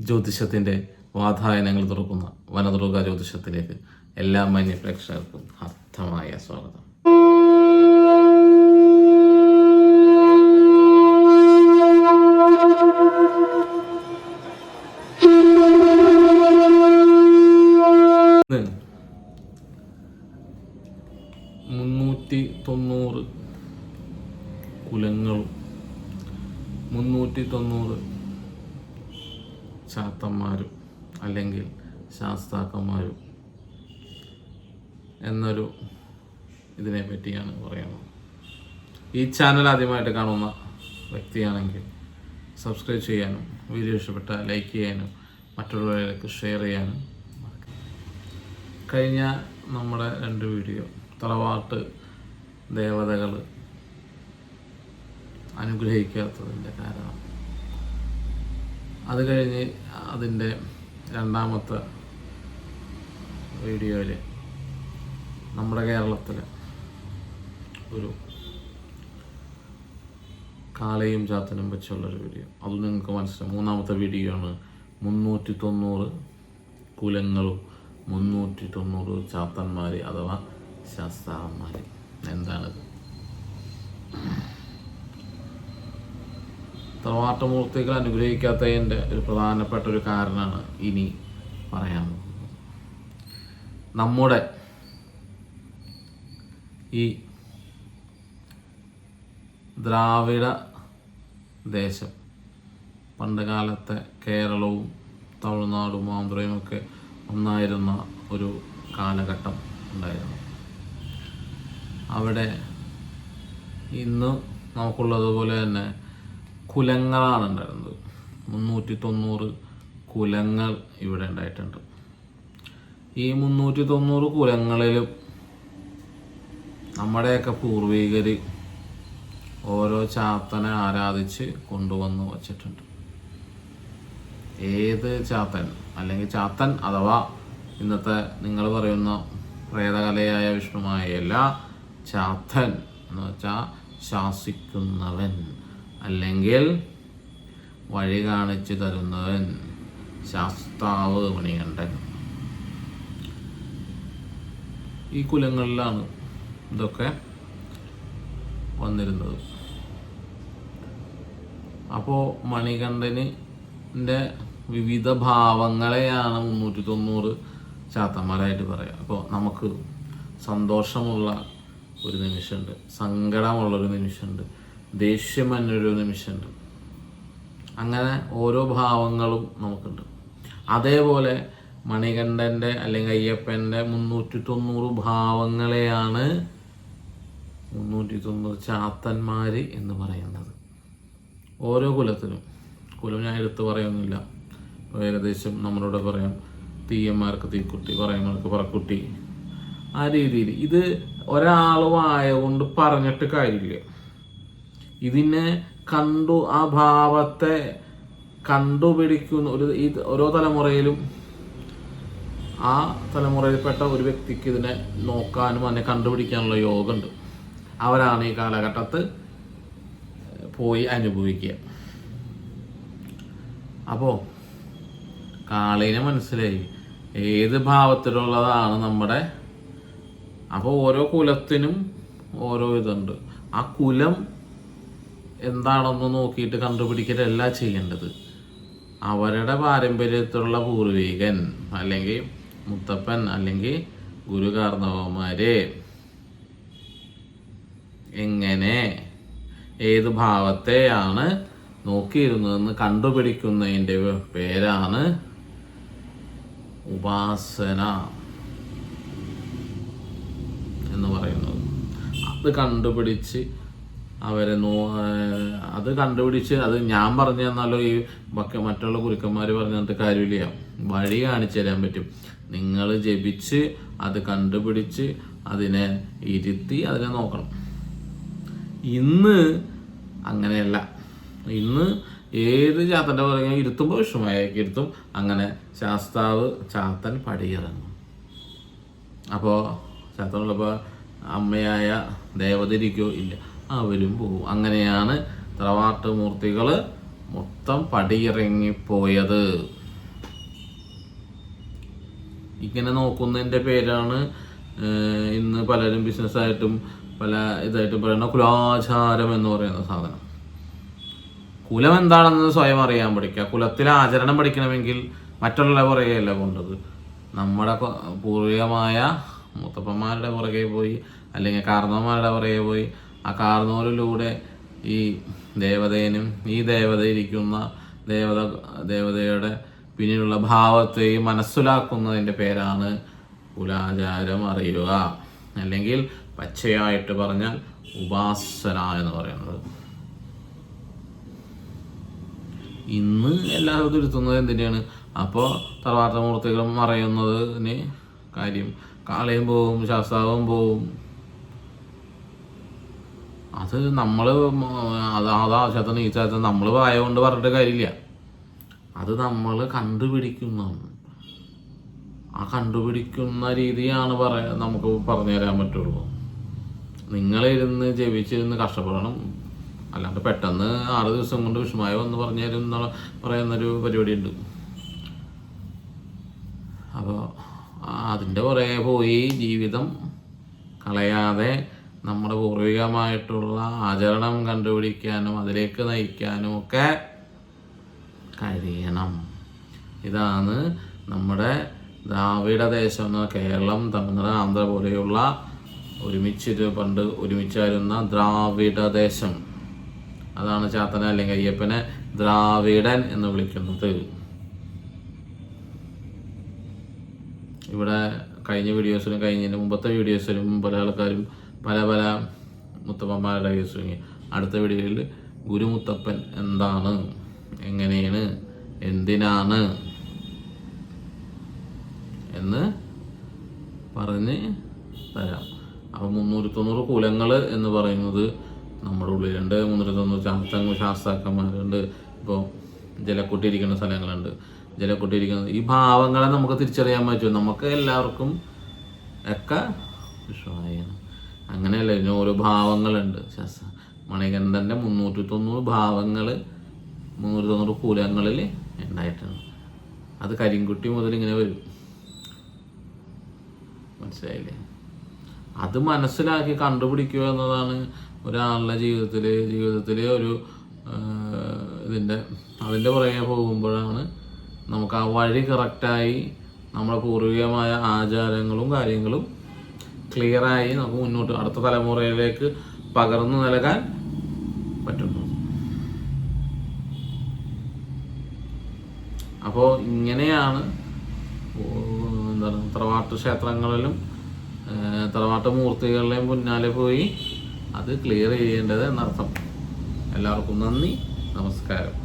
ജ്യോതിഷത്തിന്റെ വാതായനങ്ങൾ തുറക്കുന്ന വനദുർഗ ജ്യോതിഷത്തിലേക്ക് എല്ലാ മാന്യ പ്രേക്ഷകർക്കും അർത്ഥമായ സ്വാഗതം. മുന്നൂറ്റി തൊണ്ണൂറ് കുലങ്ങളും മുന്നൂറ്റി തൊണ്ണൂറ് ചാത്തന്മാരും അല്ലെങ്കിൽ ശാസ്താക്കന്മാരും എന്നൊരു ഇതിനെ പറ്റിയാണ് പറയുന്നത് ഈ ചാനൽ ആദ്യമായിട്ട് കാണുന്ന വ്യക്തിയാണെങ്കിൽ സബ്സ്ക്രൈബ് ചെയ്യാനും വീഡിയോ ഇഷ്ടപ്പെട്ട ലൈക്ക് ചെയ്യാനും മറ്റുള്ളവരിലേക്ക് ഷെയർ ചെയ്യാനും. കഴിഞ്ഞ നമ്മുടെ രണ്ട് വീഡിയോ തറവാട്ട് ദേവതകൾ അനുഗ്രഹിക്കാത്തതിന്റെ കാരണം അത് കഴിഞ്ഞ് അതിന്റെ രണ്ടാമത്തെ വീഡിയോയിൽ നമ്മുടെ കേരളത്തിൽ ഒരു കാളയും ചാത്തനും വെച്ചുള്ളൊരു വീഡിയോ. അത് നിങ്ങൾക്ക് മനസ്സിലാവും. മൂന്നാമത്തെ വീഡിയോ ആണ് മുന്നൂറ്റി തൊണ്ണൂറ് കുലങ്ങളും മുന്നൂറ്റി തൊണ്ണൂറ് ചാത്തന്മാർ അഥവാ ശാസ്താവന്മാർ എന്താണിത്? തറവാട്ടമൂർത്തികൾ അനുഗ്രഹിക്കാത്തതിന്റെ ഒരു പ്രധാനപ്പെട്ട ഒരു കാരണമാണ് ഇനി പറയാൻ നമ്മുടെ ഈ ദ്രാവിഡ ദേശം പണ്ട് കാലത്തെ കേരളവും തമിഴ്നാടും ആന്ധ്രയും ഒക്കെ ഒന്നായിരുന്ന ഒരു കാലഘട്ടം ഉണ്ടായിരുന്നു. അവിടെ ഇന്ന് നമുക്കുള്ളതുപോലെ തന്നെ കുലങ്ങളാണ് ഉണ്ടായിരുന്നത് മുന്നൂറ്റി തൊണ്ണൂറ് കുലങ്ങൾ ഇവിടെ ഉണ്ടായിട്ടുണ്ട്. ഈ മുന്നൂറ്റി തൊണ്ണൂറ് കുലങ്ങളിലും നമ്മുടെയൊക്കെ പൂർവികർ ഓരോ ചാത്തനെ ആരാധിച്ച് കൊണ്ടുവന്ന് വച്ചിട്ടുണ്ട്. ഏത് ചാത്തൻ? അല്ലെങ്കിൽ ചാത്തൻ അഥവാ ഇന്നത്തെ നിങ്ങൾ പറയുന്ന പ്രേതകലയായ വിഷ്ണുമായ എല്ലാ ചാത്തൻ എന്ന് വെച്ചാൽ ശാസിക്കുന്നവൻ. അല്ലെങ്കിൽ വഴി കാണിച്ചു തരുന്നവൻ ശാസ്താവ് മണികണ്ഠൻ ഈ കുലങ്ങളിലാണ് ഇതൊക്കെ വന്നിരുന്നത്. അപ്പോൾ മണികണ്ഠനിന്റെ വിവിധ ഭാവങ്ങളെയാണ് മുന്നൂറ്റി തൊണ്ണൂറ് ചാത്തന്മാരായിട്ട് പറയാം. അപ്പോൾ നമുക്ക് സന്തോഷമുള്ള ഒരു നിമിഷമുണ്ട് സങ്കടമുള്ളൊരു നിമിഷമുണ്ട്. ദേഷ്യം എന്നൊരു നിമിഷമുണ്ട്. അങ്ങനെ ഓരോ ഭാവങ്ങളും നമുക്കുണ്ട്. അതേപോലെ മണികണ്ഠന്റെ അല്ലെങ്കിൽ അയ്യപ്പന്റെ മുന്നൂറ്റി തൊണ്ണൂറ് ഭാവങ്ങളെയാണ് മുന്നൂറ്റി തൊണ്ണൂറ് ചാത്തന്മാർ എന്ന് പറയുന്നത്. ഓരോ കുലത്തിനും കുലം ഞാൻ എടുത്ത് പറയുന്നില്ല. ഏകദേശം നമ്മളോട് പറയാം. തീയന്മാർക്ക് തീക്കുട്ടി പറയന്മാർക്ക് പറക്കുട്ടി. ആ രീതിയിൽ ഇത് ഒരാൾ വായ കൊണ്ട് പറഞ്ഞിട്ട് കാര്യമില്ല. ഇതിനെ കണ്ടു ആ ഭാവത്തെ കണ്ടുപിടിക്കുന്ന ഒരു ഈ ഓരോ തലമുറയിലും ആ തലമുറയിൽപ്പെട്ട ഒരു വ്യക്തിക്ക് ഇതിനെ നോക്കാനും അതിനെ കണ്ടുപിടിക്കാനുള്ള യോഗമുണ്ട്. അവരാണ് ഈ കാലഘട്ടത്ത് പോയി അനുഭവിക്കുക. അപ്പോൾ കാളീനെ മനസ്സിലായി. ഏത് ഭാവത്തിലുള്ളതാണ് നമ്മുടെ അപ്പോൾ ഓരോ കുലത്തിനും ഓരോ ഇതുണ്ട്. ആ കുലം എന്താണെന്ന് നോക്കിയിട്ട് കണ്ടുപിടിക്കലല്ല ചെയ്യേണ്ടത്. അവരുടെ പാരമ്പര്യത്തിലുള്ള പൂർവികൻ അല്ലെങ്കിൽ മുത്തപ്പൻ അല്ലെങ്കിൽ ഗുരുകാർണവന്മാര് എങ്ങനെ ഏത് ഭാവത്തെയാണ് നോക്കിയിരുന്നതെന്ന് കണ്ടുപിടിക്കുന്നതിന്റെ പേരാണ് ഉപാസന എന്ന് പറയുന്നത്. അത് കണ്ടുപിടിച്ച് അവരെ നോ അത് കണ്ടുപിടിച്ച് അത് ഞാൻ പറഞ്ഞു തന്നാലോ ഈ മറ്റുള്ള കുരുക്കന്മാർ പറഞ്ഞിട്ട് കാര്യമില്ല. വഴി കാണിച്ചു തരാൻ പറ്റും. നിങ്ങൾ ജപിച്ച് അത് കണ്ടുപിടിച്ച് അതിനെ ഇരുത്തി അതിനെ നോക്കണം. ഇന്ന് അങ്ങനെയല്ല. ഇന്ന് ഏത് ചാത്തന്റെ പറഞ്ഞാൽ ഇരുത്തുമ്പോൾ വിഷമമായേക്ക് ഇരുത്തും. അങ്ങനെ ശാസ്താവ് ചാത്തൻ പടിയിറങ്ങും. അപ്പോൾ ചാത്തനുള്ളപ്പോൾ അമ്മയായ ദേവതിരിക്കോ ഇല്ല. അവരും പോകും. അങ്ങനെയാണ് തറവാട്ട് മൂർത്തികൾ മൊത്തം പടിയിറങ്ങിപ്പോയത്. ഇങ്ങനെ നോക്കുന്നതിന്റെ പേരാണ് ഇന്ന് പലരും ബിസിനസ്സായിട്ടും പല ഇതായിട്ടും പറയുന്ന കുലാചാരം എന്ന് പറയുന്ന സാധനം. കുലം എന്താണെന്ന് സ്വയം അറിയാൻ പഠിക്കുക. കുലത്തിലെ ആചരണം പഠിക്കണമെങ്കിൽ മറ്റുള്ള പുറകെയല്ല കൊണ്ടത് നമ്മുടെ പൂർവികമായ മുത്തപ്പന്മാരുടെ പുറകെ പോയി അല്ലെങ്കിൽ കാർന്നവന്മാരുടെ പുറകെ പോയി ആ കാർന്നോലിലൂടെ ഈ ദേവതേനും ഈ ദേവത ഇരിക്കുന്ന ദേവത ദേവതയുടെ പിന്നിലുള്ള ഭാവത്തെയും മനസ്സിലാക്കുന്നതിന്റെ പേരാണ് കുലാചാരം അറിയുക. അല്ലെങ്കിൽ പച്ചയായിട്ട് പറഞ്ഞാൽ ഉപാസന എന്ന് പറയുന്നത്. ഇന്ന് എല്ലാവരും തിരുത്തുന്നത് എന്തിനാണ്? അപ്പോൾ തറവാട്ടമൂർത്തികളും അറിയുന്നതിന് കാര്യം. കാളയും പോവും ശാസ്താവും പോവും. അത് നമ്മൾ അത് അതാവശ്യത്തിന് ഈ ചാത്ത നമ്മൾ വായ കൊണ്ട് പറഞ്ഞിട്ട് കാര്യമില്ല. അത് നമ്മൾ കണ്ടുപിടിക്കുന്നതാണ് ആ കണ്ടുപിടിക്കുന്ന രീതിയാണ് പറയാ നമുക്ക് പറഞ്ഞു തരാൻ പറ്റുള്ളൂ. നിങ്ങളിരുന്ന് ജപിച്ചിരുന്ന് കഷ്ടപ്പെടണം. അല്ലാണ്ട് പെട്ടെന്ന് ആറ് ദിവസം കൊണ്ട് വിഷമയോ എന്ന് പറഞ്ഞു എന്നുള്ള പറയുന്നൊരു പരിപാടി ഉണ്ട് അപ്പോൾ അതിന്റെ പുറകെ പോയി ജീവിതം കളയാതെ നമ്മുടെ പൂർവികമായിട്ടുള്ള ആചരണം കണ്ടുപിടിക്കാനും അതിലേക്ക് നയിക്കാനും ഒക്കെ കഴിയണം. ഇതാണ് നമ്മുടെ ദ്രാവിഡ ദേശം കേരളം തമിഴ്നാട് ആന്ധ്ര പോലെയുള്ള ഒരുമിച്ചിട്ട് പണ്ട് ഒരുമിച്ചായിരുന്ന ദ്രാവിഡ ദേശം. അതാണ് ചാത്തന അല്ലെങ്കിൽ അയ്യപ്പനെ ദ്രാവിഡൻ എന്ന് വിളിക്കുന്നത്. ഇവിടെ കഴിഞ്ഞ വീഡിയോസിലും കഴിഞ്ഞതിന് മുമ്പത്തെ വീഡിയോസിലും പല ആൾക്കാരും പല പല മുത്തപ്പന്മാരുടെ കേസ് അടുത്ത വീഡിയോയിൽ ഗുരുമുത്തപ്പൻ എന്താണ്? എങ്ങനെയാണ്? എന്തിനാണ്? എന്ന് പറഞ്ഞ് തരാം. അപ്പോൾ മുന്നൂറ്റി തൊണ്ണൂറ് കുലങ്ങൾ എന്ന് പറയുന്നത് നമ്മുടെ ഉള്ളിലുണ്ട്. മുന്നൂറ്റി തൊണ്ണൂറ് ശാസ്ത്ര ശാസ്താക്കന്മാരുണ്ട്. ഇപ്പോൾ ജലക്കൊട്ടിയിരിക്കുന്ന സ്ഥലങ്ങളുണ്ട്. ജലക്കൊട്ടിയിരിക്കുന്ന ഈ ഭാവങ്ങളെ നമുക്ക് തിരിച്ചറിയാൻ പറ്റും. നമുക്ക് എല്ലാവർക്കും ഒക്കെ വിഷയമാണ് അങ്ങനെയല്ല ഇതിന് ഓരോ ഭാവങ്ങളുണ്ട്. ശാസ്ത്ര മണികണ്ഠന്റെ മുന്നൂറ്റി തൊണ്ണൂറ് ഭാവങ്ങൾ മുന്നൂറ്റി തൊണ്ണൂറ് കുലങ്ങളിൽ ഉണ്ടായിട്ടുണ്ട്. അത് കരിങ്കുട്ടി മുതൽ ഇങ്ങനെ വരും. മനസ്സിലായില്ലേ? അത് മനസ്സിലാക്കി കണ്ടുപിടിക്കുക എന്നതാണ് ഒരാളുടെ ജീവിതത്തിൽ ജീവിതത്തിലെ ഒരു ഇതിന്റെ അതിന്റെ പുറകെ പോകുമ്പോഴാണ് നമുക്ക് ആ വഴി കറക്റ്റായി നമ്മുടെ പൂർവികമായ ആചാരങ്ങളും കാര്യങ്ങളും ക്ലിയറായി നമുക്ക് മുന്നോട്ട് അടുത്ത തലമുറയിലേക്ക് പകർന്നു നൽകാൻ പറ്റുന്നു. അപ്പോൾ ഇങ്ങനെയാണ് എന്താണ് തറവാട്ട് ക്ഷേത്രങ്ങളിലും തറവാട്ട് മൂർത്തികളിലെയും പിന്നാലെ പോയി അത് ക്ലിയർ ചെയ്യേണ്ടത് എന്നർത്ഥം. എല്ലാവർക്കും നന്ദി നമസ്കാരം.